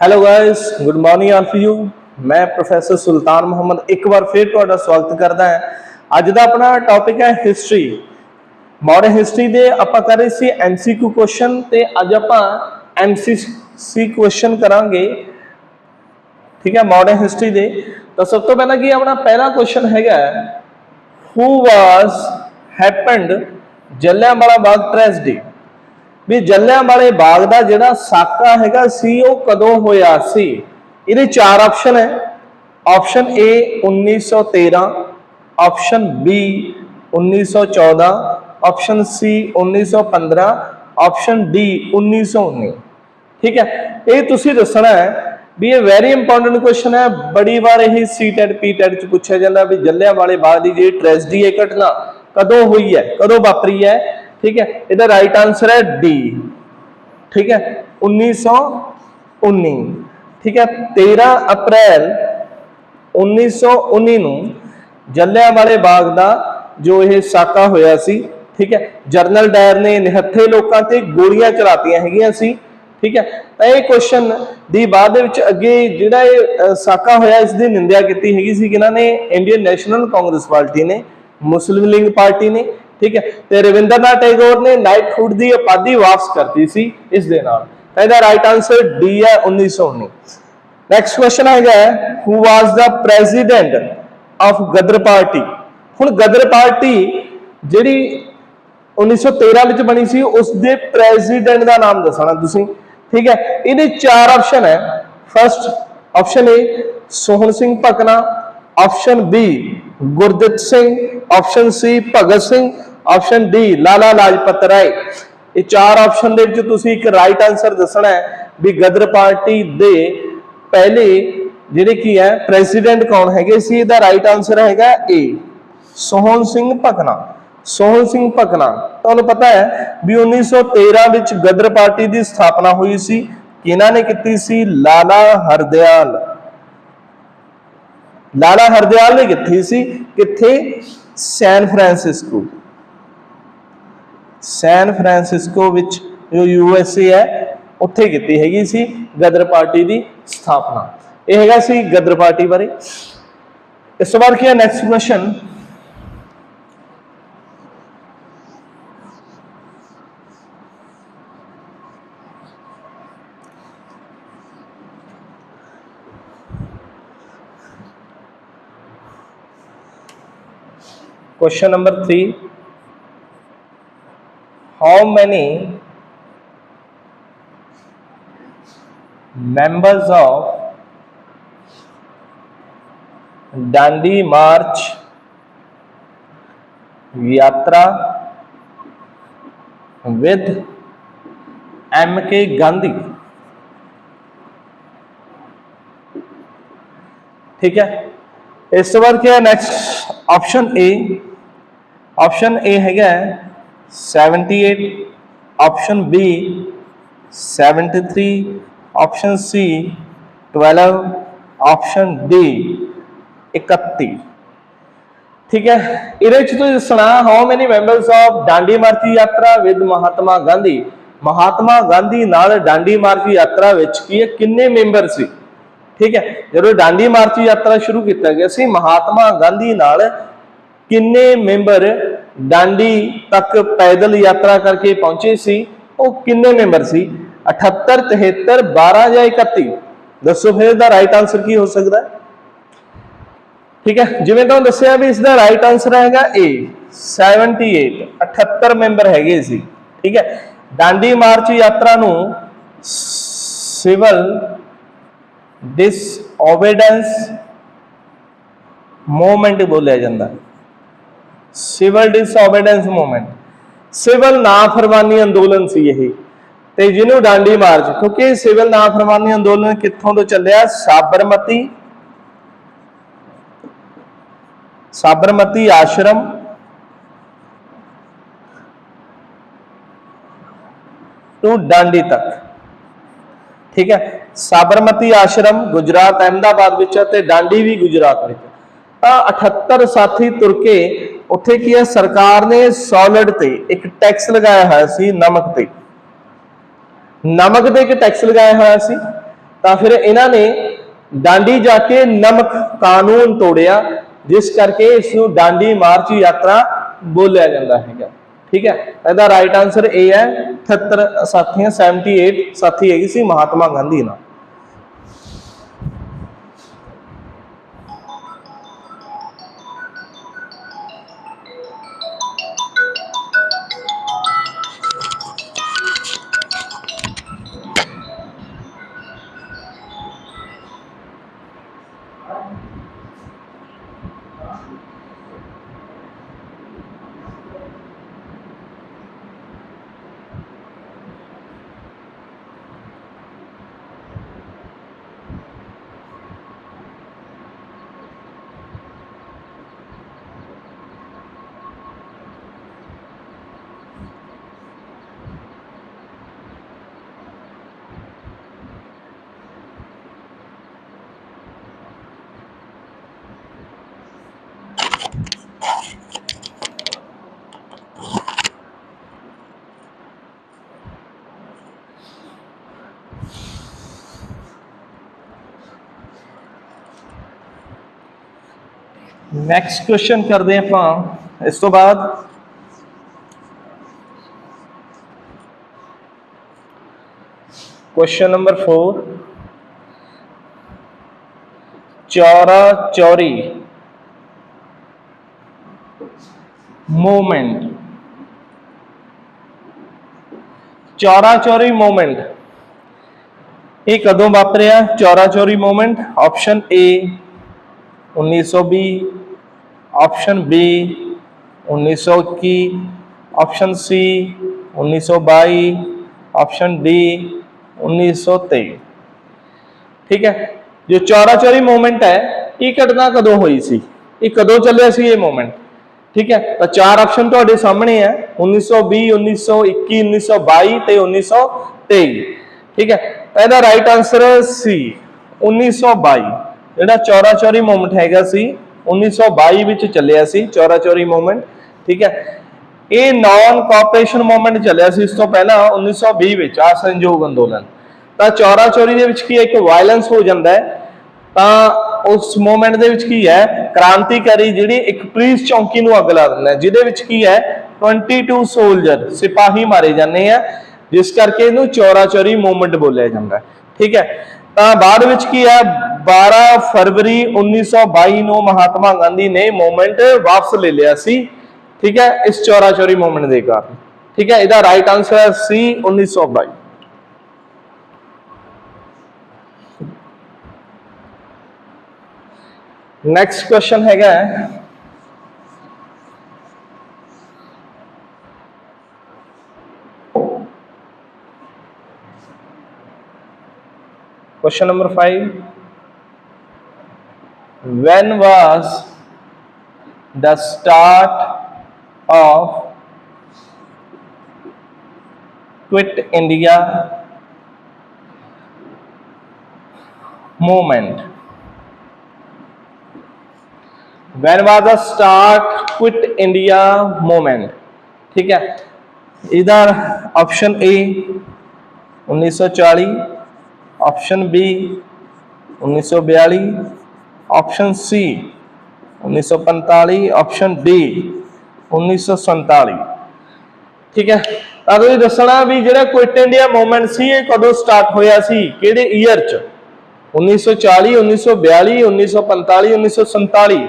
Hello guys good morning all of you ਮੈਂ professor Sultan Muhammad ਇੱਕ ਵਾਰ ਫਿਰ ਤੁਹਾਡਾ ਸਵਾਗਤ ਕਰਦਾ ਹਾਂ। ਅੱਜ ਦਾ ਆਪਣਾ ਟੌਪਿਕ ਹੈ ਹਿਸਟਰੀ ਮਾਡਰਨ ਹਿਸਟਰੀ ਦੇ ਆਪਾਂ ਕਰ ਰਹੇ ਸੀ ਐਮਸੀਕਿਊ ਕੁਐਸਚਨ ਤੇ ਅੱਜ ਆਪਾਂ ਐਮਸੀਸੀ ਕੁਐਸਚਨ ਕਰਾਂਗੇ। ਠੀਕ ਹੈ ਮਾਡਰਨ ਹਿਸਟਰੀ ਦੇ। ਤਾਂ ਸਭ ਤੋਂ ਪਹਿਲਾਂ ਕੀ ਆਪਣਾ ਪਹਿਲਾ ਕੁਐਸਚਨ ਹੈਗਾ who was happened Jallianwala Bagh tragedy ਵੀ ਜਲਿਆਂਵਾਲੇ ਬਾਗ ਦਾ ਜਿਹੜਾ ਸਾਕਾ ਹੈਗਾ ਸੀ, ਉਹ ਕਦੋਂ ਹੋਇਆ ਸੀ? ਇਹਦੇ ਚਾਰ ਆਪਸ਼ਨ ਹੈ। Option A 1913 option B 1914 option C 1915 option D 1919 ਠੀਕ ਹੈ? ਇਹ ਤੁਸੀਂ ਦੱਸਣਾ ਹੈ ਵੀ ਇਹ ਵੈਰੀ ਇੰਪੋਰਟੈਂਟ ਕੁਐਸਚਨ ਹੈ। ਬੜੀ ਵਾਰ ਇਹ ਸੀਟੈਟ ਪੀਟੈਟ ਚ ਪੁੱਛਿਆ ਜਾਂਦਾ ਵੀ ਜਲਿਆਂਵਾਲੇ ਬਾਗ ਦੀ ਜਿਹੜੀ ਟ੍ਰੈਜਡੀ ਹੈ ਘਟਨਾ ਕਦੋਂ ਹੋਈ ਹੈ? ਕਦੋਂ ਵਾਪਰੀ ਹੈ? ਠੀਕ ਹੈ? ਇਹਦਾ ਰਾਈਟ ਆਨਸਰ ਹੈ ਡੀ ਠੀਕ ਹੈ? 1919 ਠੀਕ ਹੈ? 13 ਅਪ੍ਰੈਲ 1919 ਨੂੰ ਜਲਿਆਂਵਾਲੇ ਬਾਗ ਦਾ ਜੋ ਇਹ ਸਾਕਾ ਹੋਇਆ ਸੀ, ਠੀਕ ਹੈ? ਜਰਨਲ ਡਾਇਰ ਨੇ ਨਿਹੱਥੇ ਲੋਕਾਂ ਤੇ ਗੋਲੀਆਂ ਚਲਾਤੀਆਂ ਹੈਗੀਆਂ ਸੀ, ਠੀਕ ਹੈ? ਤਾਂ ਇਹ ਕੁਐਸਚਨ ਦੀ ਬਾਅਦ ਦੇ ਵਿੱਚ ਅੱਗੇ ਜਿਹੜਾ ਇਹ ਸਾਕਾ ਹੋਇਆ, ਇਸ ਦੀ ਨਿੰਦਿਆ ਕੀਤੀ ਹੈਗੀ ਸੀ ਕਿਹਨਾਂ ਨੇ ਇੰਡੀਅਨ ਨੈਸ਼ਨਲ ਕਾਂਗਰਸ ਪਾਰਟੀ ਨੇ ਮੁਸਲਿਮ ਲੀਗ ਪਾਰਟੀ ਨੇ ਠੀਕ ਹੈ? ਤੇ ਰਵਿੰਦਰਨਾਥ ਟੈਗੋਰ ਨੇ ਨਾਈਟਹੁੱਡ ਦੀ ਉਪਾਧੀ ਵਾਪਸ ਕਰਤੀ ਸੀ ਇਸ ਦੇ ਨਾਲ। ਤਾਂ ਇਹਦਾ ਰਾਈਟ ਆਨਸਰ ਡੀ ਹੈ 1919 ਨੈਕਸਟ ਕੁਐਸਚਨ ਹੈਗਾ who was the president of Ghadar party ਹੁਣ ਗਦਰ ਪਾਰਟੀ ਜਿਹੜੀ 1913 ਵਿੱਚ ਬਣੀ ਸੀ ਉਸ ਦੇ ਪ੍ਰੈਜ਼ੀਡੈਂਟ ਦਾ ਨਾਮ ਦੱਸਣਾ ਤੁਸੀਂ। ਠੀਕ ਹੈ? ਇਹਦੇ ਚਾਰ ਆਪਸ਼ਨ ਹੈ। First option A, Sohan Singh Bhakna. Option B Gurdit Singh. Option C, Bhagat Singh. Option D Lala Lajpat Rai ਇਹ ਚਾਰ ਆਪਸ਼ਨ ਦੇ ਵਿੱਚ ਤੁਸੀਂ ਇੱਕ ਰਾਈਟ ਆਨਸਰ ਦੱਸਣਾ ਹੈ ਵੀ ਗਦਰ ਪਾਰਟੀ ਦੇ ਪਹਿਲੇ ਜਿਹੜੇ ਕੀ ਹੈ ਪ੍ਰੈਜ਼ੀਡੈਂਟ ਕੌਣ ਹੈਗੇ ਸੀ? ਇਹਦਾ ਰਾਈਟ ਆਨਸਰ ਹੈਗਾ ਏ ਸੋਹਣ ਸਿੰਘ ਭਕਨਾ ਸੋਹਣ ਸਿੰਘ ਭਕਨਾ ਤੁਹਾਨੂੰ ਪਤਾ ਹੈ ਵੀ 1913 ਵਿੱਚ ਗਦਰ ਪਾਰਟੀ ਦੀ ਸਥਾਪਨਾ ਹੋਈ ਸੀ। ਕਿਹਨਾਂ ਨੇ ਕੀਤੀ ਸੀ? ਲਾਲਾ ਹਰਦਿਆਲ। ਲਾਲਾ ਹਰਦਿਆਲ ਨੇ ਕੀਤੀ ਸੀ। ਕਿੱਥੇ? San Francisco. ਸੈਨ ਫਰਾਂਸਿਸਕੋ ਵਿੱਚ ਜੋ ਯੂ ਐਸ ਏ ਹੈ, ਉੱਥੇ ਕੀਤੀ ਹੈਗੀ ਸੀ ਗਦਰ ਪਾਰਟੀ ਦੀ ਸਥਾਪਨਾ। ਇਹ ਹੈਗਾ ਸੀ ਗਦਰ ਪਾਰਟੀ ਬਾਰੇ। ਇਸ ਤੋਂ ਬਾਅਦ ਕੀ ਹੈ next question Question number three. how many members of Dandi March Yatra with M.K. Gandhi ठीक है इसके बाद क्या है next option A option A है क्या है 78 option B 73 option C 12 option D 31 ਠੀਕ ਹੈ, ਇਹਦੇ ਵਿੱਚ ਤੁਸੀਂ ਦੱਸਣਾ how many members of Dandi ਮਾਰਚੀ ਯਾਤਰਾ ਵਿਦ ਮਹਾਤਮਾ ਗਾਂਧੀ ਮਹਾਤਮਾ ਗਾਂਧੀ ਨਾਲ ਡਾਂਡੀ ਮਾਰਚ ਯਾਤਰਾ ਵਿੱਚ ਕੀ ਹੈ? ਕਿੰਨੇ ਮੈਂਬਰ ਸੀ? ਠੀਕ ਹੈ, ਜਦੋਂ ਡਾਂਡੀ ਮਾਰਚ ਯਾਤਰਾ ਸ਼ੁਰੂ ਕੀਤਾ ਗਿਆ ਸੀ, ਮਹਾਤਮਾ ਗਾਂਧੀ ਨਾਲ ਕਿੰਨੇ ਮੈਂਬਰ ਡਾਂਡੀ ਤੱਕ ਪੈਦਲ ਯਾਤਰਾ ਕਰਕੇ ਪਹੁੰਚੇ ਸੀ? ਉਹ ਕਿੰਨੇ ਮੈਂਬਰ ਸੀ? 78 73 12 ਜਾਂ 31 ਦੱਸੋ ਫਿਰ ਇਹਦਾ ਰਾਈਟ ਆਨਸਰ ਕੀ ਹੋ ਸਕਦਾ ਠੀਕ ਹੈ, ਜਿਵੇਂ ਤੁਹਾਨੂੰ ਦੱਸਿਆ ਵੀ ਇਸ ਦਾ ਰਾਈਟ ਆਨਸਰ ਹੈਗਾ A 78 78 ਮੈਂਬਰ ਹੈਗੇ ਸੀ। ਠੀਕ ਹੈ, ਡਾਂਡੀ ਮਾਰਚ ਯਾਤਰਾ ਨੂੰ ਸਿਵਲ ਡਿਸਓਬੀਡੈਂਸ ਮੂਵਮੈਂਟ ਬੋਲਿਆ ਜਾਂਦਾ। ਸਿਵਲ ਡਿਸਓਬੀਡੈਂਸ ਮੂਵਮੈਂਟ ਸਿਵਲ ਨਾਫਰਮਾਨੀ ਅੰਦੋਲਨ ਸੀ ਇਹ ਤੇ ਜਿਹਨੂੰ ਡਾਂਡੀ ਮਾਰਚ ਕਿਉਂਕਿ ਸਿਵਲ ਨਾਫਰਮਾਨੀ ਅੰਦੋਲਨ ਕਿੱਥੋਂ ਤੋਂ ਚੱਲਿਆ ਸਾਬਰਮਤੀ ਸਾਬਰਮਤੀ ਆਸ਼ਰਮ ਟੂ ਡਾਂਡੀ ਤੱਕ ਠੀਕ ਹੈ ਸਾਬਰਮਤੀ ਆਸ਼ਰਮ ਗੁਜਰਾਤ ਅਹਿਮਦਾਬਾਦ ਵਿੱਚ ਹੈ ਤੇ ਡਾਂਡੀ ਵੀ ਗੁਜਰਾਤ ਵਿੱਚ ਤਾਂ 78 ਸਾਥੀ ਤੁਰਕੇ ਉੱਥੇ ਕੀ ਹੈ? ਸਰਕਾਰ ਨੇ ਸੋਲਿਡ ਤੇ ਇੱਕ ਟੈਕਸ ਲਗਾਇਆ ਹੋਇਆ ਸੀ, ਨਮਕ ਤੇ। ਨਮਕ ਤੇ ਇੱਕ ਟੈਕਸ ਲਗਾਇਆ ਹੋਇਆ ਸੀ। ਤਾਂ ਫਿਰ ਇਹਨਾਂ ਨੇ ਡਾਂਡੀ ਜਾ ਕੇ ਨਮਕ ਕਾਨੂੰਨ ਤੋੜਿਆ, ਜਿਸ ਕਰਕੇ ਇਸ ਨੂੰ ਡਾਂਡੀ ਮਾਰਚ ਯਾਤਰਾ ਬੋਲਿਆ ਜਾਂਦਾ ਹੈਗਾ। ਠੀਕ ਹੈ? ਇਹਦਾ ਰਾਈਟ ਆਨਸਰ ਇਹ ਹੈ। 78 ਸਾਥੀਆਂ 78 ਸਾਥੀ ਹੈਗੀ ਸੀ ਮਹਾਤਮਾ ਗਾਂਧੀ ਨਾਲ। ਨੈਕਸਟ ਕੁਐਸਚਨ ਕਰਦੇ ਹਾਂ ਆਪਾਂ ਇਸ ਤੋਂ ਬਾਅਦ question number 4 Chaura Chauri movement Chaura Chauri movement ਇਹ ਕਦੋਂ ਵਾਪਰਿਆ? Chaura Chauri movement option A 1920 option B 1921 option C 1922 option D 1923 ਠੀਕ ਹੈ ਜੋ ਚੌਰਾ ਚੌਰੀ ਮੂਵਮੈਂਟ ਹੈ ਇਹ ਘਟਨਾ ਕਦੋਂ ਹੋਈ ਸੀ ਇਹ ਕਦੋਂ ਚੱਲਿਆ ਸੀ ਇਹ ਮੂਵਮੈਂਟ ਠੀਕ ਹੈ ਤਾਂ ਚਾਰ ਆਪਸ਼ਨ ਤੁਹਾਡੇ ਸਾਹਮਣੇ ਹੈ 1920 1921 1922 ਤੇ 1923 ਠੀਕ ਹੈ ਤਾਂ ਇਹਦਾ ਰਾਈਟ ਆਨਸਰ ਸੀ 1922 ਜਿਹੜਾ ਚੌਰਾ ਚੌਰੀ ਮੂਵਮੈਂਟ ਹੈਗਾ ਸੀ 1922 ਵਿੱਚ ਚੱਲਿਆ ਸੀ ਚੌਰਾ ਚੌਰੀ ਮੂਵਮੈਂਟ ਠੀਕ ਹੈ। ਇਹ ਨਾਨ ਕੋਆਪਰੇਸ਼ਨ ਮੂਵਮੈਂਟ ਚੱਲਿਆ ਸੀ, ਇਸ ਤੋਂ ਪਹਿਲਾਂ 1920 ਵਿੱਚ ਆ ਸੰਯੋਗ ਅੰਦੋਲਨ। ਤਾਂ ਚੌਰਾ ਚੌਰੀ ਦੇ ਵਿੱਚ ਕੀ ਇੱਕ ਵਾਇਲੈਂਸ ਹੋ ਜਾਂਦਾ ਹੈ। ਤਾਂ ਉਸ ਮੂਵਮੈਂਟ ਦੇ ਵਿੱਚ ਕੀ ਹੈ, ਕ੍ਰਾਂਤੀਕਾਰੀ ਜਿਹੜੀ ਇੱਕ ਪੁਲਿਸ ਚੌਂਕੀ ਨੂੰ ਅੱਗ ਲਾ ਦਿੰਦਾ ਜਿਹਦੇ ਵਿੱਚ ਕੀ ਹੈ 22 ਸੋਲਜਰ ਸਿਪਾਹੀ ਮਾਰੇ ਜਾਂਦੇ ਆ, ਜਿਸ ਕਰਕੇ ਇਹਨੂੰ ਚੌਰਾ ਚੌਰੀ ਮੂਵਮੈਂਟ ਬੋਲਿਆ ਜਾਂਦਾ ਠੀਕ ਹੈ। ਤਾਂ ਬਾਅਦ ਵਿੱਚ ਕੀ ਹੈ? 12 ਫਰਵਰੀ 1922 ਨੂੰ ਮਹਾਤਮਾ ਗਾਂਧੀ ਨੇ ਮੂਵਮੈਂਟ ਵਾਪਸ ਲੈ ਲਿਆ ਸੀ। ਠੀਕ ਹੈ? ਇਸ ਚੌਰਾ ਚੌਰੀ ਮੂਵਮੈਂਟ ਦੇ ਕਾਰਨ। ਠੀਕ ਹੈ? ਇਹਦਾ ਰਾਈਟ ਆਨਸਰ ਹੈ ਸੀ 1922 ਨੈਕਸਟ ਕੁਐਸਚਨ ਹੈਗਾ question number five when was the start of quit India movement when was the start quit India movement ठीक है? इधर option A 1940 option B 1942 option C 1945 option D 1947 ਠੀਕ ਹੈ ਤਾਂ ਤੁਸੀਂ ਦੱਸਣਾ ਵੀ ਜਿਹੜਾ ਕੁਇਟ ਇੰਡੀਆ ਮੂਵਮੈਂਟ ਸੀ ਇਹ ਕਦੋਂ ਸਟਾਰਟ ਹੋਇਆ ਸੀ ਕਿਹੜੇ ਈਅਰ ਚ 1940 1942 1945 1947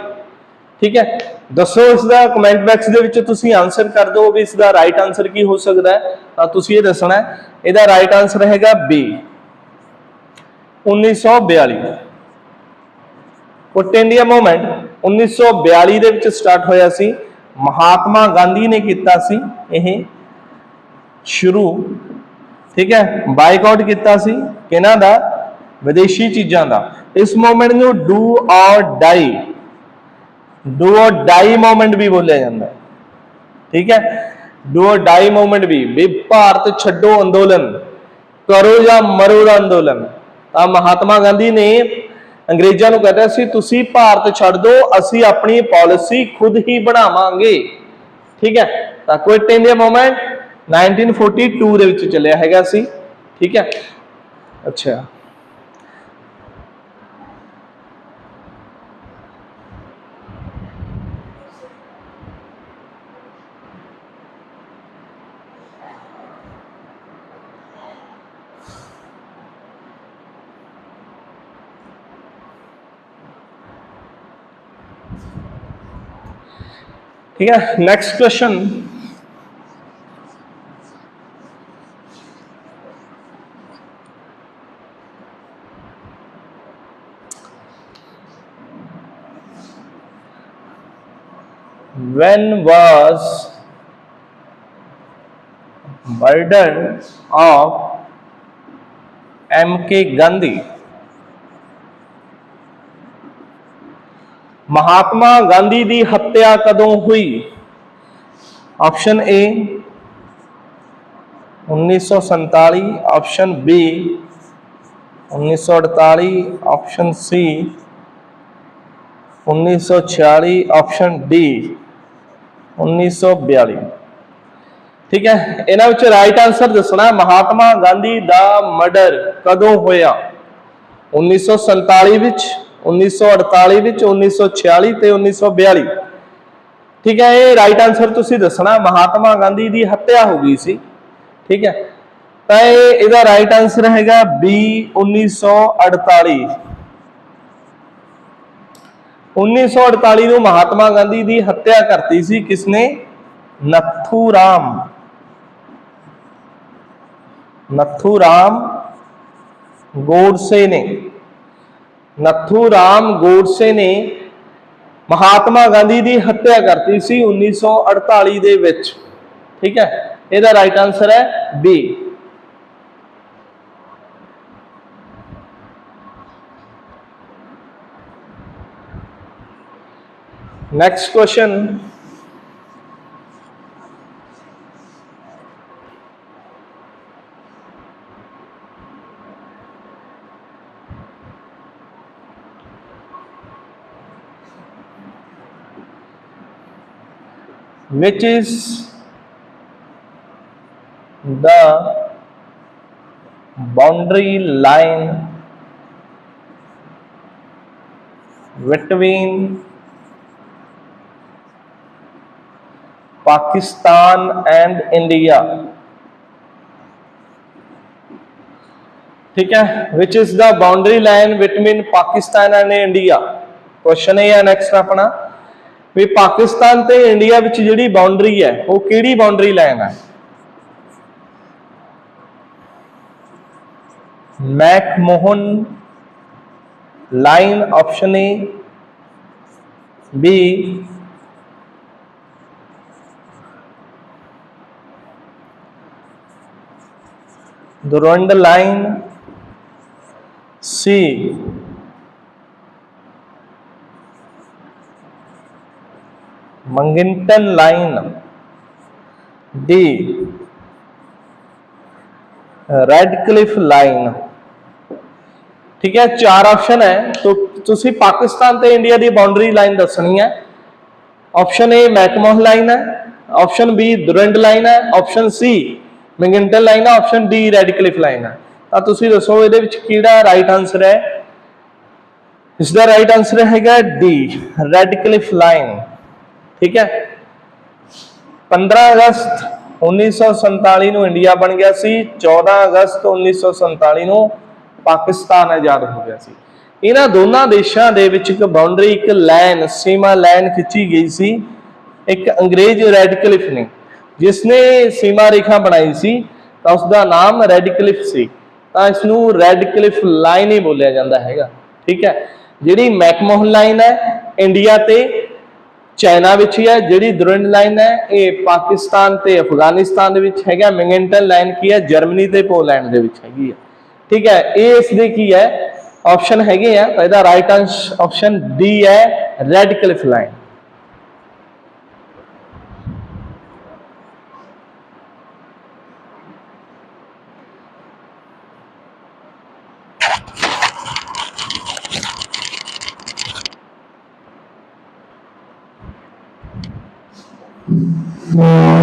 ਠੀਕ ਹੈ ਦੱਸੋ ਇਸ ਦਾ ਕਮੈਂਟ ਬਾਕਸ ਦੇ ਵਿੱਚ ਤੁਸੀਂ ਆਨਸਰ ਕਰ ਦਿਓ ਵੀ ਇਸ ਦਾ ਰਾਈਟ ਆਨਸਰ ਕੀ ਹੋ ਸਕਦਾ ਹੈ ਤਾਂ ਤੁਸੀਂ ਇਹ ਦੱਸਣਾ ਹੈ ਇਹਦਾ ਰਾਈਟ ਆਨਸਰ ਹੈਗਾ ਬੀ 1942 ਕੁਇਟ ਇੰਡੀਆ ਮੂਵਮੈਂਟ 1942 ਦੇ ਵਿੱਚ ਸਟਾਰਟ ਹੋਇਆ ਸੀ। ਮਹਾਤਮਾ ਗਾਂਧੀ ਨੇ ਕੀਤਾ ਸੀ ਇਹ। ਸ਼ੁਰੂ, ਠੀਕ ਹੈ ਬਾਈਕਾਟ ਕੀਤਾ ਸੀ ਕਿਹਨਾਂ ਦਾ? ਵਿਦੇਸ਼ੀ ਚੀਜ਼ਾਂ ਦਾ। ਇਸ ਮੂਵਮੈਂਟ ਨੂੰ do or die do or die movement ਵੀ ਬੋਲਿਆ ਜਾਂਦਾ ਹੈ। ਠੀਕ ਹੈ ਡੂ ਔਰ ਡਾਈ ਮੂਵਮੈਂਟ ਵੀ। ਵੀ ਭਾਰਤ ਛੱਡੋ ਅੰਦੋਲਨ, ਕਰੋ ਜਾਂ ਮਰੋ ਦਾ ਅੰਦੋਲਨ। ਤਾਂ ਮਹਾਤਮਾ ਗਾਂਧੀ ਨੇ ਅੰਗਰੇਜ਼ਾਂ ਨੂੰ ਕਹਿੰਦਾ ਸੀ, ਤੁਸੀਂ ਭਾਰਤ ਛੱਡ ਦਿਓ, ਅਸੀਂ ਆਪਣੀ ਪਾਲਿਸੀ ਖੁਦ ਹੀ ਬਣਾਵਾਂਗੇ। ਠੀਕ ਹੈ? ਤਾਂ ਕੁਇਟ ਇੰਡੀਆ ਮੂਵਮੈਂਟ 1942 ਦੇ ਵਿੱਚ ਚੱਲਿਆ ਹੈਗਾ ਸੀ। ਠੀਕ ਹੈ? ਅੱਛਾ। ठीक है next question when was murder of M.K. Gandhi? Mahatma Gandhi ਦੀ ਹੱਤਿਆ ਕਦੋਂ ਹੋਈ? Option A 1947 option B 1948 option C 1946 option D 1942 ਠੀਕ ਹੈ, ਇਹਨਾਂ ਵਿੱਚ ਰਾਈਟ ਆਨਸਰ ਦੱਸਣਾ ਮਹਾਤਮਾ ਗਾਂਧੀ ਦਾ ਮਰਡਰ ਕਦੋਂ ਹੋਇਆ? 1947 ਵਿੱਚ 1948 ਵਿੱਚ 1946 ਤੇ 1942 ਠੀਕ ਹੈ, ਇਹ ਰਾਈਟ ਆਨਸਰ ਤੁਸੀਂ ਦੱਸਣਾ, ਮਹਾਤਮਾ ਗਾਂਧੀ ਦੀ ਹੱਤਿਆ ਹੋ ਗਈ ਸੀ। ਠੀਕ ਹੈ, ਤਾਂ ਇਹ ਇਹਦਾ ਰਾਈਟ ਆਨਸਰ ਹੈਗਾ ਬੀ 1948 1948 ਨੂੰ ਮਹਾਤਮਾ ਗਾਂਧੀ ਦੀ ਹੱਤਿਆ ਕਰਤੀ ਸੀ ਕਿਸਨੇ? ਨੱਥੂ ਰਾਮ। ਨੱਥੂ ਰਾਮ ਗੋਡਸੇ ਨੇ। ਨੱਥੂ ਰਾਮ ਗੋਡਸੇ ਨੇ ਮਹਾਤਮਾ ਗਾਂਧੀ ਦੀ ਹੱਤਿਆ ਕਰਤੀ ਸੀ 1948 ਦੇ ਵਿੱਚ। ਠੀਕ ਹੈ? ਇਹਦਾ ਰਾਈਟ ਆਨਸਰ ਹੈ B next question which is the boundary line between Pakistan and India ठीक है which is the boundary line between Pakistan and India question है या नेक्स्ट अपना ਵੀ ਪਾਕਿਸਤਾਨ ਤੇ ਇੰਡੀਆ ਵਿੱਚ ਜਿਹੜੀ ਬਾਉਂਡਰੀ ਹੈ, ਉਹ ਕਿਹੜੀ ਬਾਉਂਡਰੀ ਲਾਈਨ ਹੈ? McMahon line option A B Durand line C ਮੰਗਿੰਟਨ line D Radcliffe line. ਠੀਕ ਹੈ, ਚਾਰ ਆਪਸ਼ਨ ਹੈ। ਤੋ, ਤੁਸੀਂ ਪਾਕਿਸਤਾਨ ਤੇ ਇੰਡੀਆ ਦੀ ਬਾਉਂਡਰੀ ਲਾਈਨ ਦੱਸਣੀ ਹੈ। ਆਪਸ਼ਨ ਏ ਮੈਕਮੋਹ ਲਾਈਨ ਹੈ। ਆਪਸ਼ਨ ਬੀ ਦੁਰੰਡ ਲਾਈਨ ਹੈ। ਆਪਸ਼ਨ ਸੀ ਮੈਗਨਟਨ ਲਾਈਨ ਹੈ। Option D Radcliffe line ਹੈ। ਤਾਂ ਤੁਸੀਂ ਦੱਸੋ ਇਹਦੇ ਵਿੱਚ ਕਿਹੜਾ ਰਾਈਟ ਆਨਸਰ ਹੈ? ਇਸ ਦਾ ਰਾਈਟ ਆਨਸਰ ਹੈਗਾ ਡੀ ਰੈਡ ਕਲਿਫ ਲਾਈਨ। ਠੀਕ ਹੈ? 15 ਅਗਸਤ 1947 ਨੂੰ ਇੰਡੀਆ ਬਣ ਗਿਆ ਸੀ 14 ਅਗਸਤ 1947 ਨੂੰ ਪਾਕਿਸਤਾਨ ਆਜ਼ਾਦ ਹੋ ਗਿਆ ਸੀ। ਇਹਨਾਂ ਦੋਨਾਂ ਦੇਸ਼ਾਂ ਦੇ ਵਿੱਚ ਇੱਕ ਬਾਉਂਡਰੀ ਇੱਕ ਲਾਈਨ ਸੀਮਾ ਲਾਈਨ ਖਿੱਚੀ ਗਈ ਸੀ। ਇੱਕ ਅੰਗਰੇਜ਼ ਰੈਡ ਕਲਿਫ ਨੇ ਜਿਸ ਨੇ ਸੀਮਾ ਰੇਖਾ ਬਣਾਈ ਸੀ, ਤਾਂ ਉਸ ਦਾ ਨਾਮ ਰੈਡ ਕਲਿਫ ਸੀ। ਤਾਂ ਇਸ ਨੂੰ ਰੈਡ ਕਲਿਫ ਲਾਈਨ ਹੀ ਬੋਲਿਆ ਜਾਂਦਾ ਹੈਗਾ, ਠੀਕ ਹੈ? ਜਿਹੜੀ ਮੈਕਮੋਹਨ ਲਾਈਨ ਹੈ, ਇੰਡੀਆ ਤੇ ਚਾਈਨਾ ਵਿੱਚ ਹੀ ਹੈ, ਜਿਹੜੀ ਦੁਰੰਡ ਲਾਈਨ ਹੈ, ਇਹ ਪਾਕਿਸਤਾਨ ਤੇ ਅਫਗਾਨਿਸਤਾਨ ਦੇ ਵਿੱਚ ਹੈਗਾ ਮੈਗਨਟਨ ਲਾਈਨ ਕੀ ਹੈ, ਜਰਮਨੀ ਤੇ ਪੋਲੈਂਡ ਦੇ ਵਿੱਚ ਹੈਗੀ ਹੈ। ਠੀਕ ਹੈ, ਇਹ ਇਸ ਦੇ ਕੀ ਹੈ ਆਪਸ਼ਨ ਹੈਗੇ ਆ, ਤਾਂ ਇਹਦਾ ਰਾਈਟ ਆਪਸ਼ਨ ਡੀ ਹੈ ਰੈਡ ਕਲਿਫ ਲਾਈਨ Yeah.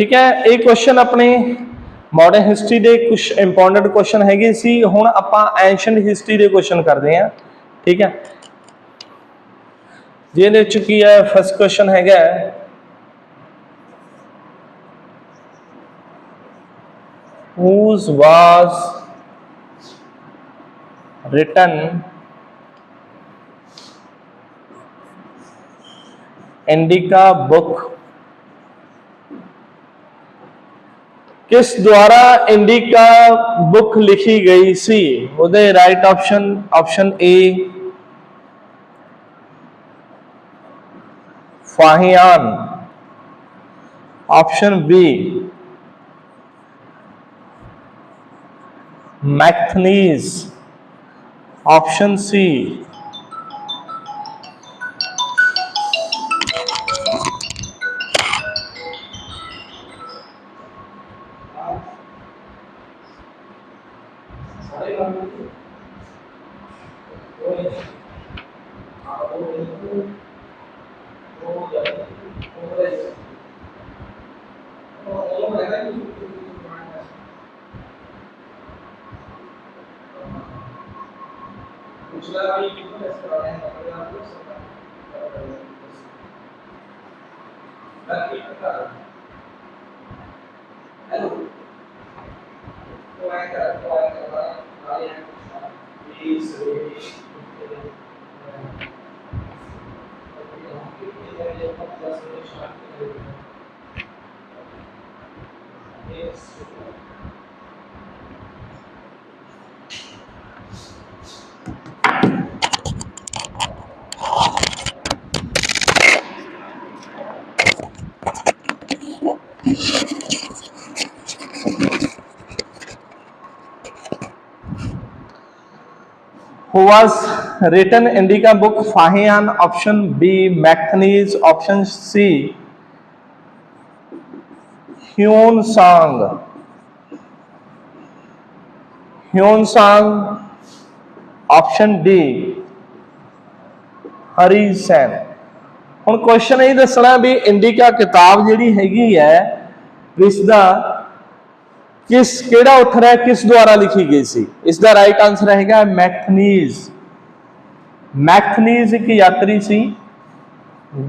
ਠੀਕ ਹੈ, ਇਹ ਕੁਐਸਚਨ ਆਪਣੇ ਮਾਡਰਨ ਹਿਸਟਰੀ ਦੇ ਕੁਝ ਇੰਪੋਰਟੈਂਟ ਕੁਐਸਚਨ ਹੈਗੇ ਸੀ। ਹੁਣ ਆਪਾਂ ਐਂਸ਼ੀਅੰਟ ਹਿਸਟਰੀ ਦੇ ਕੁਐਸਚਨ ਕਰਦੇ ਹਾਂ। ਠੀਕ ਹੈ। ਜਿਹਦੇ ਵਿੱਚ ਕੀ ਹੈ ਫਸਟ ਕੁਐਸਚਨ ਹੈਗਾ whose was written indica book ਕਿਸ ਦੁਆਰਾ ਇੰਡੀਕਾ ਬੁੱਕ ਲਿਖੀ ਗਈ ਸੀ ਉਹਦੇ right option option A Fahien option B Megasthenes option C who was written indica book fahian option b macthnese option c hyun sang hyun sang option d Harisena ਹੁਣ question ਇਹ ਦੱਸਣਾ ਵੀ ਇੰਡੀਕਾ ਕਿਤਾਬ ਜਿਹੜੀ ਹੈਗੀ ਹੈ ਇਸ ਦਾ ਕਿਸ, ਕਿਹੜਾ ਉੱਥਰ ਹੈ, ਕਿਸ ਦੁਆਰਾ ਲਿਖੀ ਗਈ ਸੀ? ਇਸ ਦਾ ਰਾਈਟ ਆਨਸਰ ਹੈਗਾ ਮੈਕਥਨੀਜ਼ ਮੈਕਥਨੀਜ਼ ਇੱਕ ਯਾਤਰੀ ਸੀ,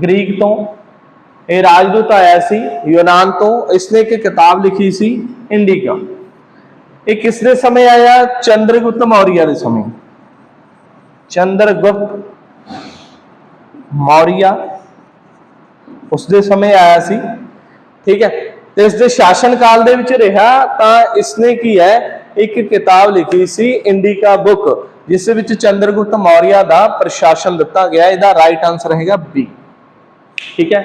ਗ੍ਰੀਕ ਤੋਂ। ਇਹ ਰਾਜਦੂਤ ਆਇਆ ਸੀ, ਯੂਨਾਨ ਤੋਂ। ਇਸਨੇ ਇੱਕ ਕਿਤਾਬ ਲਿਖੀ ਸੀ, ਇੰਡੀਕਾ। ਇਹ ਕਿਸ ਦੇ ਸਮੇਂ ਆਇਆ? ਚੰਦਰਗੁਪਤ ਮੌਰੀਆ ਦੇ ਸਮੇਂ। ਚੰਦਰਗੁਪਤ ਮੌਰੀਆ ਉਸ ਦੇ ਸਮੇਂ ਆਇਆ ਸੀ। ਠੀਕ ਹੈ। ਤੇ ਇਸ ਦੇ ਸ਼ਾਸਨ ਕਾਲ ਦੇ ਵਿੱਚ ਰਿਹਾ ਤਾਂ ਇਸਨੇ ਕੀ ਹੈ ਇੱਕ ਕਿਤਾਬ ਲਿਖੀ ਸੀ ਇੰਡੀਕਾ ਬੁੱਕ ਜਿਸ ਵਿੱਚ ਚੰਦਰਗੁਪਤ ਮੌਰੀਆ ਦਾ ਪ੍ਰਸ਼ਾਸਨ ਦਿੱਤਾ ਗਿਆ ਇਹਦਾ ਰਾਈਟ ਆਨਸਰ ਹੈਗਾ ਬੀ ਠੀਕ ਹੈ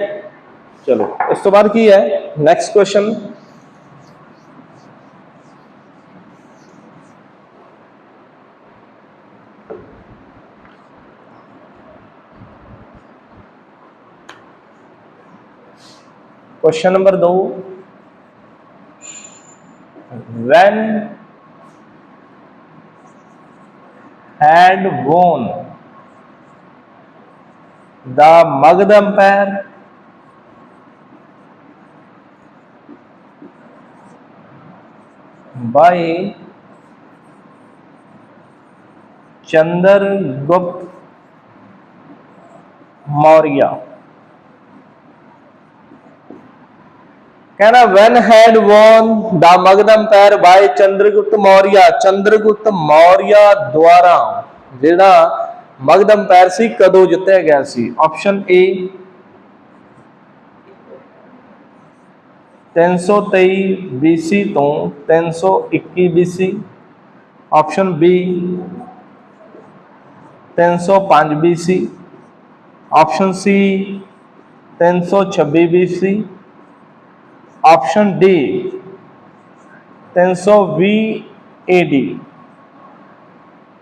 ਚਲੋ ਇਸ ਤੋਂ ਬਾਅਦ ਕੀ ਹੈ ਨੈਕਸਟ ਕੁਐਸਚਨ क्वेश्चन नंबर दो when had won the Magd Empire by Chandragupta Maurya ਕਹਿੰਦਾ when had won the Magd Empire by Chandragupta Maurya Chandragupta Maurya ਦੁਆਰਾ। ਜਿਹੜਾ ਮਗਧ ਅੰਪਾਇਰ ਸੀ, ਕਦੋਂ ਜਿੱਤਿਆ ਗਿਆ ਸੀ? ਆਪਸ਼ਨ A 323 BC ਤੋਂ 321 BC option B 305 BC option C 326 BC option D 320 AD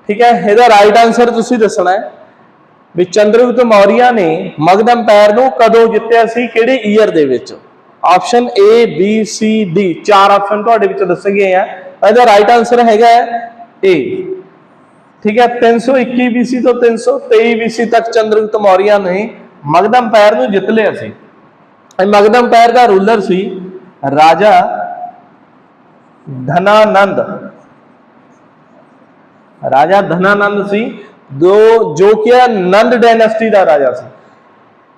ਠੀਕ ਹੈ, ਇਹਦਾ ਰਾਈਟ ਆਨਸਰ ਤੁਸੀਂ ਦੱਸਣਾ ਹੈ ਵੀ ਚੰਦਰਗੁਪਤ ਮੌਰੀਆ ਨੇ ਮਗਧ ਅੰਪਾਇਰ ਨੂੰ ਕਦੋਂ ਜਿੱਤਿਆ ਸੀ, ਕਿਹੜੇ ਈਅਰ ਦੇ ਵਿੱਚ? Option A, B, C, D, ਚਾਰ ਆਪਸ਼ਨ ਤੁਹਾਡੇ ਵਿੱਚ ਦੱਸੇ ਗਏ ਆ। ਇਹਦਾ ਰਾਈਟ ਆਨਸਰ ਹੈਗਾ A ਠੀਕ ਹੈ 321 BC ਤੋਂ 323 BC ਤੱਕ ਚੰਦਰਗੁਪਤ ਮੌਰੀਆ ਨੇ ਮਗਧ ਅੰਪਾਇਰ ਨੂੰ ਜਿੱਤ ਲਿਆ ਸੀ। ਇਹ ਮਗਧ ਅੰਪਾਇਰ ਦਾ ਰੂਲਰ ਸੀ। ਰਾਜਾ ਧਨਾਨੰਦ ਰਾਜਾ ਧਨਾਨੰਦ ਸੀ ਜੋ ਜੋ ਕਿ ਨੰਦ ਡਾਇਨੈਸਟੀ ਦਾ ਰਾਜਾ ਸੀ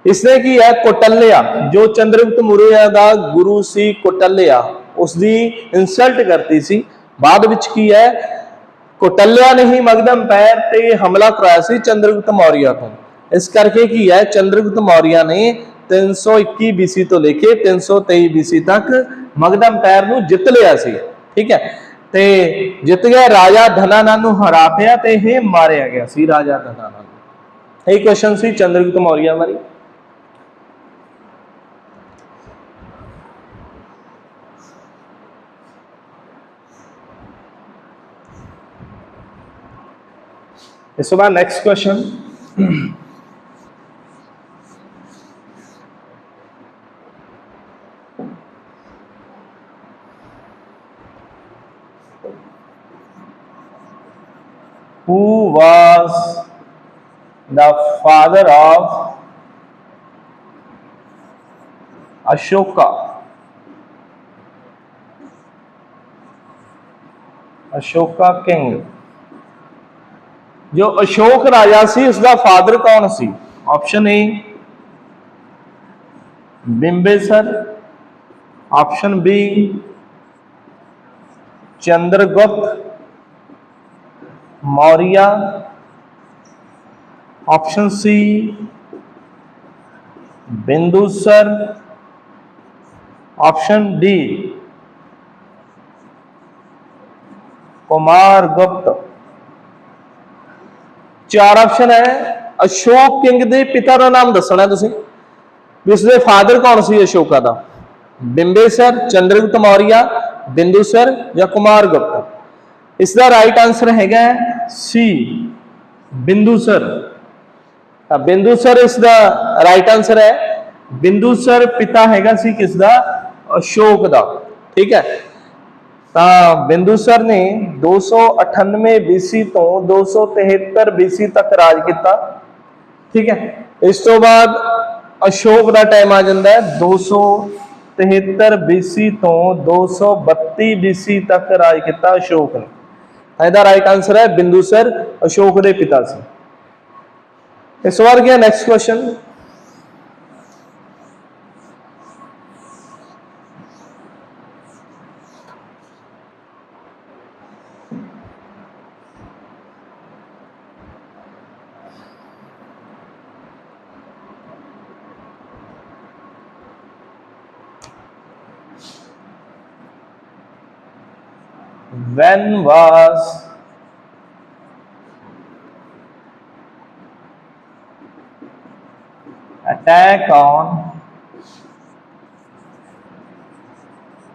ਇਸਨੇ ਕੀ ਹੈ ਕੋਟਲਿਆ ਜੋ ਚੰਦਰਗੁਪਤ ਮੌਰਿਆ ਦਾ ਗੁਰੂ ਸੀ ਕੋਟਲਿਆ ਉਸ ਦੀ ਇਨਸਲਟ ਕਰਤੀ ਸੀ ਬਾਅਦ ਵਿੱਚ ਕੀ ਹੈ ਕੋਟਲਿਆ ਨੇ ਹੀ ਮਗਧ ਅੰਪਾਇਰ ਤੇ ਹਮਲਾ ਕਰਾਇਆ ਸੀ ਚੰਦਰਗੁਪਤ ਮੌਰਿਆ ਤੋਂ ਇਸ ਕਰਕੇ ਕੀ ਹੈ ਚੰਦਰਗੁਪਤ ਮੌਰਿਆ ਨੇ 321 BC ਤੋਂ ਲੈ ਕੇ 323 BC ਤੱਕ ਮਗਧ ਅੰਪਾਇਰ ਨੂੰ ਜਿੱਤ ਲਿਆ ਸੀ। ਠੀਕ ਹੈ? ਤੇ ਜਿੱਤ ਗਿਆ ਰਾਜਾ ਧਨਾਨੰਦ ਨੂੰ ਹਰਾ ਪਿਆ ਤੇ ਇਹ ਮਾਰਿਆ ਗਿਆ ਸੀ ਰਾਜਾ ਧਨਾਨੰਦ ਇਹ ਕੁਐਸਚਨ ਸੀ ਚੰਦਰਗੁਪਤ ਮੌਰਿਆ ਬਾਰੇ। ਇਸ ਤੋਂ ਬਾਅਦ next question who was the father of Ashoka? Ashoka king. ਜੋ ਅਸ਼ੋਕ ਰਾਜਾ ਸੀ ਉਸ ਦਾ ਫਾਦਰ ਕੌਣ ਸੀ option A Bimbisara option B Chandragupta Maurya option C Bindusar option D Kumar Gupta ਚਾਰ ਆਪਸ਼ਨ ਹੈ ਅਸ਼ੋਕ ਕਿੰਗ ਦੇ ਪਿਤਾ ਦਾ ਨਾਮ ਦੱਸਣਾ ਹੈ ਤੁਸੀਂ ਵੀ ਉਸ ਦੇ ਫਾਦਰ ਕੌਣ ਸੀ ਅਸ਼ੋਕਾ ਦਾ ਬਿੰਬੇਸਰ ਚੰਦਰਗੁਪਤ ਮੌਰਿਆ ਬਿੰਦੁਸਰ ਜਾਂ ਕੁਮਾਰ ਗੁਪਤ ਇਸ ਦਾ ਰਾਈਟ ਆਨਸਰ ਹੈਗਾ ਸੀ ਬਿੰਦੂ ਸਰ। ਤਾਂ ਬਿੰਦੂਸਰ ਇਸ ਦਾ ਰਾਈਟ ਆਨਸਰ ਹੈ। ਬਿੰਦੂ ਸਰ ਪਿਤਾ ਹੈਗਾ ਸੀ ਕਿਸ ਦਾ? ਅਸ਼ੋਕ ਦਾ। ਠੀਕ ਹੈ। ਤਾਂ ਬਿੰਦੂ ਸਰ ਨੇ 298 BC ਤੋਂ 273 BC ਤੱਕ ਰਾਜ ਕੀਤਾ। ਠੀਕ ਹੈ। ਇਸ ਤੋਂ ਬਾਅਦ ਅਸ਼ੋਕ ਦਾ ਟਾਈਮ ਆ ਜਾਂਦਾ ਹੈ। 273 BC ਤੋਂ 232 BC ਤੱਕ ਰਾਜ ਕੀਤਾ ਅਸ਼ੋਕ ਨੇ। ਇਹਦਾ ਰਾਈਟ ਆਨਸਰ ਹੈ ਬਿੰਦੂ ਸਰ ਅਸ਼ੋਕ ਦੇ ਪਿਤਾ ਸੀ। ਇਸ ਵਾਰ ਗਿਆ next question when was attack on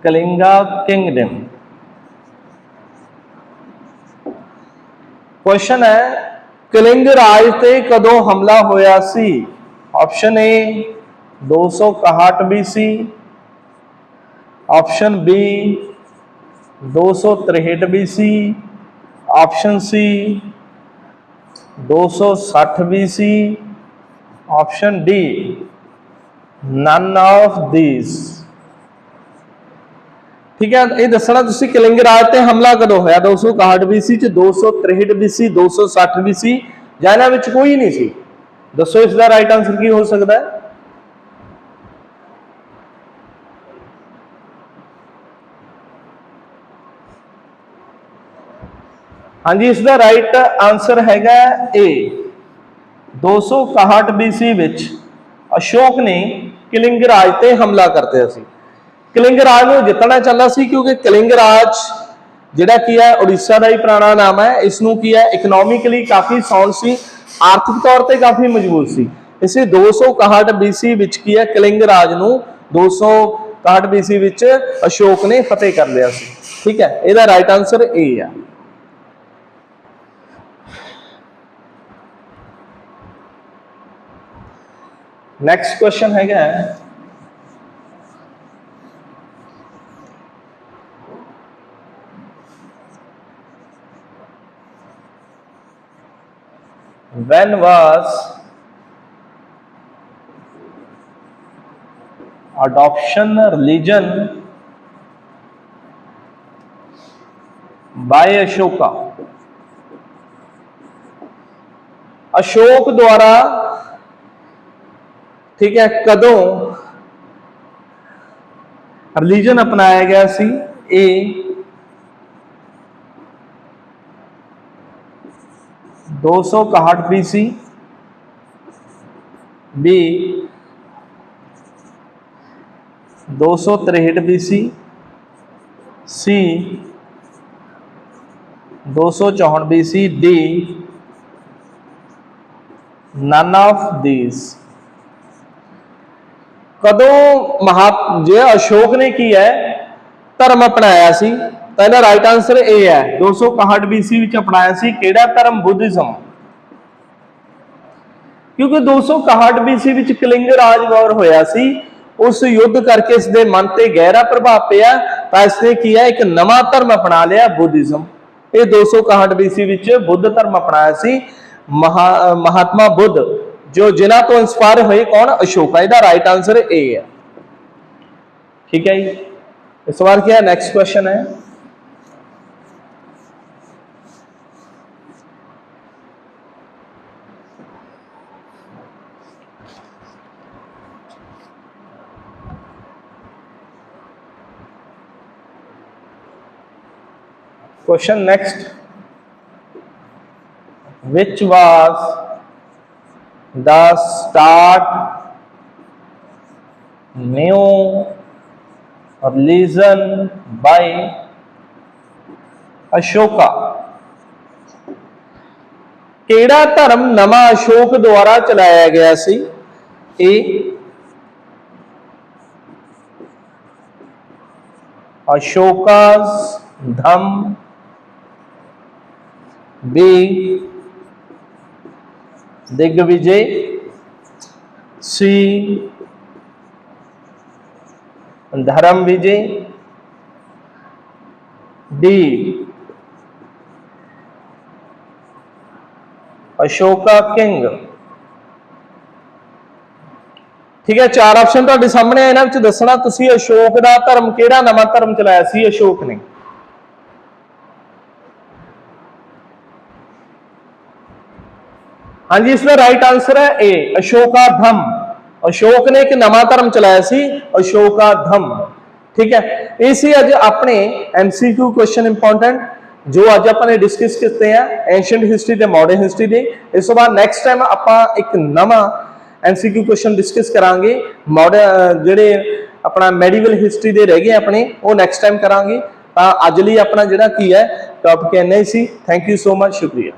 Kalinga kingdom? Question ਹੈ ਕਲਿੰਗ ਰਾਜ ਤੇ ਕਦੋਂ ਹਮਲਾ ਹੋਇਆ ਸੀ? Option A 261 BC option B 263 BC option C 260 BC option D none of these ਠੀਕ ਹੈ, ਇਹ ਦੱਸਣਾ ਤੁਸੀਂ ਕਲਿੰਗ ਰਾਜ ਤੇ ਹਮਲਾ ਕਦੋਂ ਹੋਇਆ? 261 BC ਚ 263 BC 260 BC ਜਾਂ ਇਹਨਾਂ ਵਿੱਚ ਕੋਈ ਨਹੀਂ ਸੀ? ਦੱਸੋ ਇਸ ਦਾ ਰਾਈਟ ਆਨਸਰ ਕੀ ਹੋ ਸਕਦਾ ਹੈ? ਹਾਂਜੀ, ਇਸ ਦਾ ਰਾਈਟ ਆਨਸਰ ਹੈਗਾ A 261 BC ਵਿੱਚ ਅਸ਼ੋਕ ਨੇ ਕਲਿੰਗ ਰਾਜ ਤੇ ਹਮਲਾ ਕਰਦਿਆ ਸੀ। ਕਲਿੰਗ ਰਾਜ ਨੂੰ ਜਿੱਤਣਾ ਚਾਹੁੰਦਾ ਸੀ ਕਿਉਂਕਿ ਕਲਿੰਗ ਰਾਜ ਜਿਹੜਾ ਕੀ ਹੈ, ਉੜੀਸਾ ਦਾ ਹੀ ਪੁਰਾਣਾ ਨਾਮ ਹੈ। ਇਸ ਨੂੰ ਕੀ ਹੈ ਇਕਨੋਮਿਕਲੀ ਕਾਫੀ ਸਾਊਂਡ ਸੀ, ਆਰਥਿਕ ਤੌਰ ਤੇ ਕਾਫੀ ਮਜ਼ਬੂਤ ਸੀ। ਇਸੇ 261 BC ਵਿੱਚ ਕੀ ਹੈ ਕਲਿੰਗ ਰਾਜ ਨੂੰ 261 BC ਵਿੱਚ ਅਸ਼ੋਕ ਨੇ ਫਤਿਹ ਕਰ ਲਿਆ ਸੀ। ਠੀਕ ਹੈ, ਇਹਦਾ ਰਾਈਟ ਆਨਸਰ A ਆ। नेक्स्ट क्वेश्चन है क्या? है when was adoption religion by Ashoka Ashok द्वारा ਬਾਏ ਅਸ਼ੋਕਾ ਅਸ਼ੋਕ ਦੁਆਰਾ ਠੀਕ ਹੈ ਕਦੋਂ ਰਿਲੀਜਨ ਅਪਣਾਇਆ ਗਿਆ ਸੀ ਇਹ 261 BC B 263 BC C 264 BC D none of these ਕਦੋਂ ਮਹਾ ਜੇ ਅਸ਼ੋਕ ਨੇ ਕੀ ਹੈ, ਧਰਮ ਅਪਣਾਇਆ ਸੀ, ਤਾਂ ਇਹਦਾ ਰਾਈਟ ਆਨਸਰ ਇਹ ਹੈ। 261 BC ਵਿੱਚ ਅਪਣਾਇਆ ਸੀ, ਕਿਹੜਾ ਧਰਮ? ਬੁੱਧਿਜ਼ਮ। ਕਿਉਂਕਿ 261 BC ਵਿੱਚ ਕਲਿੰਗ ਰਾਜ ਵਾਰ ਹੋਇਆ ਸੀ, ਉਸ ਯੁੱਧ ਕਰਕੇ ਇਸ ਦੇ ਮਨ ਤੇ ਗਹਿਰਾ ਪ੍ਰਭਾਵ ਪਿਆ, ਤਾਂ ਇਸਨੇ ਕੀ ਹੈ, ਇੱਕ ਨਵਾਂ ਧਰਮ ਅਪਣਾ ਲਿਆ, ਬੁੱਧਿਜ਼ਮ। ਇਹ 261 BC ਵਿੱਚ ਬੁੱਧ ਧਰਮ ਅਪਣਾਇਆ ਸੀ, ਮਹਾ- ਮਹਾਤਮਾ ਬੁੱਧ। ਜੋ ਜਿਨ੍ਹਾਂ ਤੋਂ ਇਨਸਪਾਇਰ ਹੋਏ ਕੌਣ? ਅਸ਼ੋਕਾ ਇਹਦਾ ਰਾਈਟ ਆਨਸਰ ਇਹ ਹੈ। ਠੀਕ ਹੈ ਜੀ? ਇਸ ਵਾਰ ਕੀ ਹੈ? ਨੈਕਸਟ ਕੁਐਸਚਨ ਹੈ। Question next. Which was the start new religion by Ashoka ਕਿਹੜਾ ਧਰਮ ਨਵਾਂ ਅਸ਼ੋਕ ਦੁਆਰਾ ਚਲਾਇਆ ਗਿਆ ਸੀ ਇਹ ਅਸ਼ੋਕਾਸ ਧਮ B दिग्विजय C धर्म विजय D ਅਸ਼ੋਕਾ ਕਿੰਗ ਠੀਕ ਹੈ ਚਾਰ ਆਪਸ਼ਨ ਤੁਹਾਡੇ ਸਾਹਮਣੇ ਆ ਇਹਨਾਂ ਵਿੱਚ ਦੱਸਣਾ ਤੁਸੀਂ ਅਸ਼ੋਕ ਦਾ ਧਰਮ ਕਿਹੜਾ ਨਵਾਂ ਧਰਮ ਚਲਾਇਆ ਸੀ ਅਸ਼ੋਕ ਨੇ ਹਾਂਜੀ, ਇਸ ਦਾ ਰਾਈਟ ਆਨਸਰ ਹੈ A, ਅਸ਼ੋਕਾ ਧਮ। ਅਸ਼ੋਕ ਨੇ ਇੱਕ ਨਵਾਂ ਧਰਮ ਚਲਾਇਆ ਸੀ, ਅਸ਼ੋਕਾ ਧਮ। ਠੀਕ ਹੈ? ਇਹ ਸੀ ਅੱਜ ਆਪਣੇ MCQ ਕੁਐਸਚਨ ਇੰਪੋਰਟੈਂਟ ਜੋ ਅੱਜ ਆਪਾਂ ਨੇ ਡਿਸਕਸ ਕੀਤੇ ਆ ਐਂਸ਼ੀਅੰਟ ਹਿਸਟਰੀ ਤੇ ਮਾਡਰਨ ਹਿਸਟਰੀ ਦੇ। ਇਸ ਤੋਂ ਬਾਅਦ ਨੈਕਸਟ ਟਾਈਮ ਆਪਾਂ ਇੱਕ ਨਵਾਂ MCQ ਕੁਐਸਚਨ ਡਿਸਕਸ ਕਰਾਂਗੇ। ਮਾਡਰਨ ਜਿਹੜੇ ਆਪਣਾ ਮੈਡੀਵਲ ਹਿਸਟਰੀ ਦੇ ਰਹਿ ਗਏ ਆਪਣੇ, ਉਹ ਨੈਕਸਟ ਟਾਈਮ ਕਰਾਂਗੇ। ਤਾਂ ਅੱਜ ਲਈ ਆਪਣਾ ਜਿਹੜਾ ਕੀ ਹੈ ਟੌਪਿਕ ਇੰਨਾ ਹੀ ਸੀ। ਥੈਂਕ ਯੂ ਸੋ ਮਚ ਸ਼ੁਕਰੀਆ।